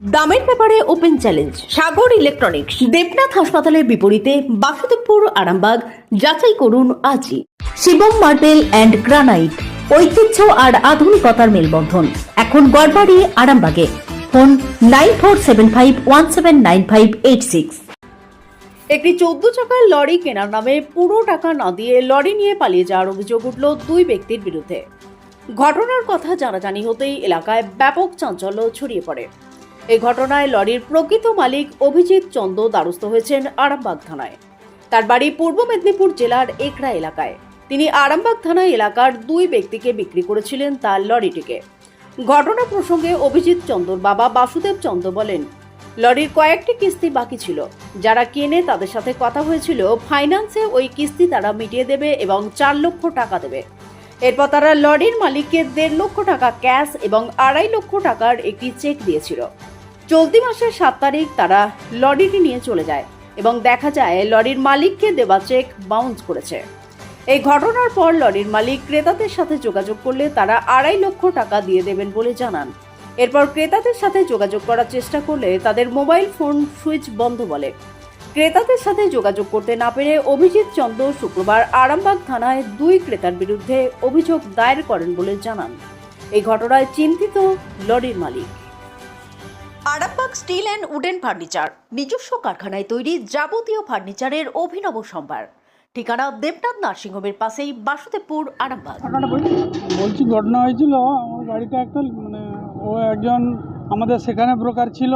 দামের ব্যাপারে open challenge, Sagar electronics, Debnath হাসপাতালের বিপরীতে বাসুদেবপুর, আরামবাগ, যাচাই করুন আজই। শিবম মার্বেল অ্যান্ড গ্রানাইট, ঐতিহ্য আর আধুনিকতার মেলবন্ধন। এখন গড়বাড়ি, আরামবাগে। Phone nine four seven five one seven nine five eight six. একটি চোদ্দ চাকার লরি কেনার নামে পুরো টাকা না দিয়ে লরি নিয়ে পালিয়ে যাওয়ার অভিযোগ উঠল দুই ব্যক্তির বিরুদ্ধে। ঘটনার কথা জানাজানি হতেই এলাকায় ব্যাপক চাঞ্চল্য ছড়িয়ে পড়ে। এই ঘটনায় লরির প্রকৃত মালিক অভিজিৎ চন্দ দ্বারস্থ হয়েছেন আরামবাগ থানায়। তার বাড়ি পূর্ব মেদিনীপুর জেলার একরা এলাকায়। তিনি আরামবাগ থানা এলাকার দুই ব্যক্তিকে বিক্রি করেছিলেন তার লরিটিকে। ঘটনা প্রসঙ্গে অভিজিৎ চন্দর বাবা বাসুদেব চন্দ বলেন, লরির কয়েকটি কিস্তি বাকি ছিল। যারা কেনে তাদের সাথে কথা হয়েছিল, ফাইন্যান্সে ওই কিস্তি তারা মিটিয়ে দেবে এবং চার লক্ষ টাকা দেবে। এরপর তারা লরির মালিককে দেড় লক্ষ টাকা ক্যাশ এবং আড়াই লক্ষ টাকার একটি চেক দিয়েছিল। চলতি মাসের সাত তারিখ তারা লরিটি নিয়ে চলে যায় এবং দেখা যায় লরির মালিককে দেওয়া চেক বাউন্স করেছে। এই ঘটনার পর লরির মালিক ক্রেতাদের সাথে যোগাযোগ করলে তারা আড়াই লক্ষ টাকা দিয়ে দেবেন বলে জানান। এরপর ক্রেতাদের সাথে যোগাযোগ করার চেষ্টা করলে তাদের মোবাইল ফোন সুইচ বন্ধ বলে। ক্রেতাদের সাথে যোগাযোগ করতে না পেরে অভিজিৎ চন্দ্র শুক্রবার আরামবাগ থানায় দুই ক্রেতার বিরুদ্ধে অভিযোগ দায়ের করেন বলে জানান। এই ঘটনায় চিন্তিত লরির মালিক। Arambagh steel and wooden furniture নিজস্ব কারখানায় তৈরি যাবতীয় ফার্নিচারের অভিনব সম্ভার। ঠিকানা দেবনাথ নার্সিংহোমের পাশেই বাসুদেবপুর আরামবাগ। বলছি ঘটনা হয়েছিল আমার গাড়িটা একটা মানে ও একজন আমাদের সেখানে ব্রোকার ছিল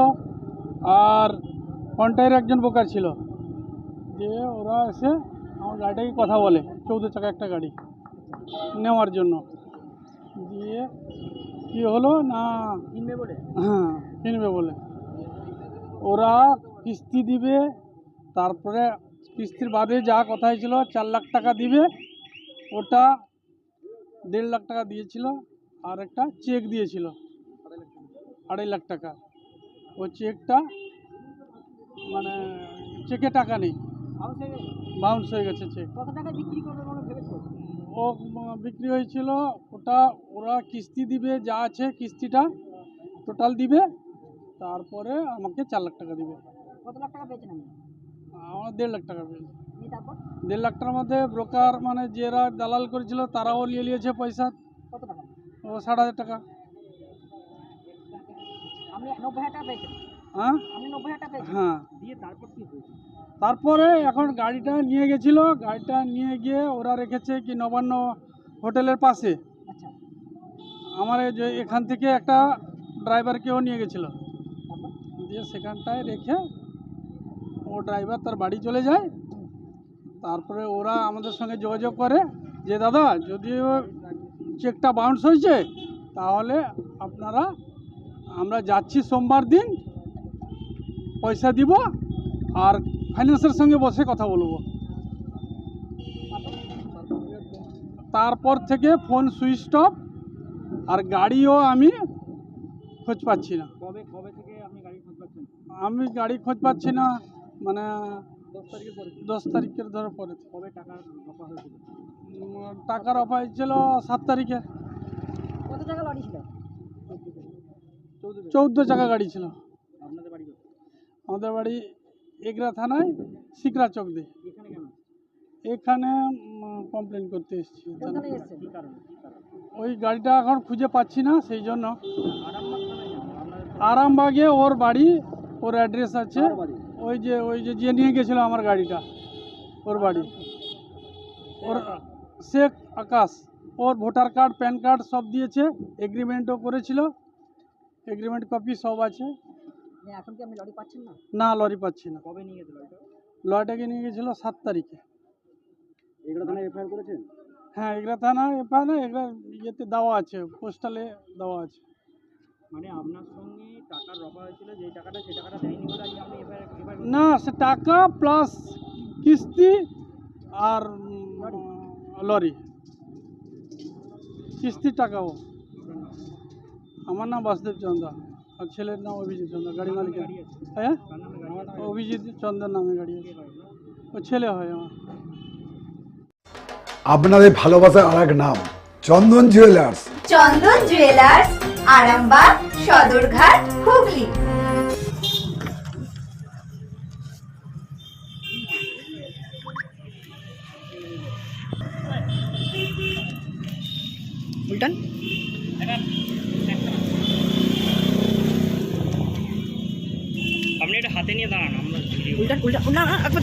আর কন্টাইয়ের একজন ব্রোকার ছিল। যে ওরা এসে আমার গাড়িটাকে কথা বলে চৌদ্দ চাকা একটা গাড়ি নেওয়ার জন্য। দিয়ে কী হলো না হ্যাঁ কিনবে বলে। ওরা কিস্তি দিবে তারপরে কিস্তির বাদে যা কথা হয়েছিল চার লাখ টাকা দিবে ওটা দেড় লাখ টাকা দিয়েছিল আর একটা চেক দিয়েছিল আড়াই লাখ টাকা। ওই চেকটা মানে চেকে টাকা নেই। বাউন্স হয়ে গেছে? চেক ও বিক্রি হয়েছিল ওটা ওরা কিস্তি দিবে যা আছে কিস্তিটা টোটাল দিবে তারপরে আমাকে চার লাখ টাকা দিবে। কত লাখ টাকা পেয়েছেন আপনি? আমার দেড় লাখ টাকা পেয়েছে। তারপর? দেড় লাখ টাকার মধ্যে ব্রোকার মানে যারা দালাল করেছিল তারাও নিয়ে নিয়েছে পয়সা। কত টাকা? ও ষাট হাজার টাকা। আপনি নব্বই হাজার টাকা পেয়েছেন? হ্যাঁ? আপনি নব্বই হাজার টাকা পেয়েছেন? হ্যাঁ। দিয়ে তারপর কি হয়েছে? তারপরে এখন গাড়িটা নিয়ে গেছিল। গাড়িটা নিয়ে গিয়ে ওরা রেখেছে কি নবান্ন হোটেলের পাশে। আচ্ছা। আমার যে এখান থেকে একটা ড্রাইভারকেও নিয়ে গেছিল। দিয়ে সেখানটায় রেখে ও ড্রাইভার তার বাড়ি চলে যায়। তারপরে ওরা আমাদের সঙ্গে যোগাযোগ করে যে, দাদা, যদি চেকটা বাউন্স হয়েছে, তাহলে আপনারা, আমরা যাচ্ছি সোমবার দিন, পয়সা দিব আর ফাইন্যান্সের সঙ্গে বসে কথা বলব। তারপর থেকে ফোন সুইচ অফ আর গাড়িও আমি খোঁজ পাচ্ছি না। কবে কবে থেকে আপনি গাড়ি খোঁজ পাচ্ছেন আমি গাড়ি খোঁজ পাচ্ছি না মানে দশ তারিখের পরে। দশ তারিখের ধরে পরে। কবে হয়েছিল? টাকার অফার ছিল সাত তারিখে কত টাকা লরি ছিল? চৌদ্দ। চাকা গাড়ি ছিল? আমাদের বাড়ি এগরা থানায় সিকরা চক দিয়ে। এখানে কমপ্লেন করতে এসেছি? ওই গাড়িটা এখন খুঁজে পাচ্ছি না সেই জন্য। আরামবাগে ওর বাড়ি ওর অ্যাড্রেস আছে। ওই যে ওই যে যে নিয়ে গেছিল আমার গাড়িটা ওর বাড়ি। ওর শেখ আকাশ ওর ভোটার কার্ড প্যান কার্ড সব দিয়েছে এগ্রিমেন্টও করেছিল। এগ্রিমেন্ট কপি সব আছে। মানে এখন কি আপনি লরি পাচ্ছেন না? না লরি পাচ্ছি না। কবে নিয়ে গেছিল লরিটাকে নিয়ে গেছিল সাত তারিখে। এগুলো থানায় এফআইআর করেছেন? হ্যাঁ এগুলা থানা এফআই না এগুলা ইয়েতে দেওয়া আছে পোস্টালে দেওয়া আছে। মানে আপনার সঙ্গে টাকার রফা হয়েছিল যে টাকাটা সেই টাকাটা দেয়নি বলে আজকে আপনি এফআইআর এফআইআর না সে টাকা প্লাস কিস্তি আর লরি। কিস্তির টাকাও। আমার নাম বাসুদেব চন্দ্র আর ছেলের নাম অভিজিৎ চন্দ্র গাড়ি মালিকের। হ্যাঁ? অভিজিৎ চন্দ্রের নামে গাড়ি আছে। ও ছেলে হয় আমার। আপনাদের ভালোবাসার আর এক নাম। Chandan jewellers Chandan jewellers Arambagh Sadarghat Hooghly. উল্টান। আপনি এটা হাতে নিয়ে দাঁড়ান আমরা উল্টান উল্টান। না একবার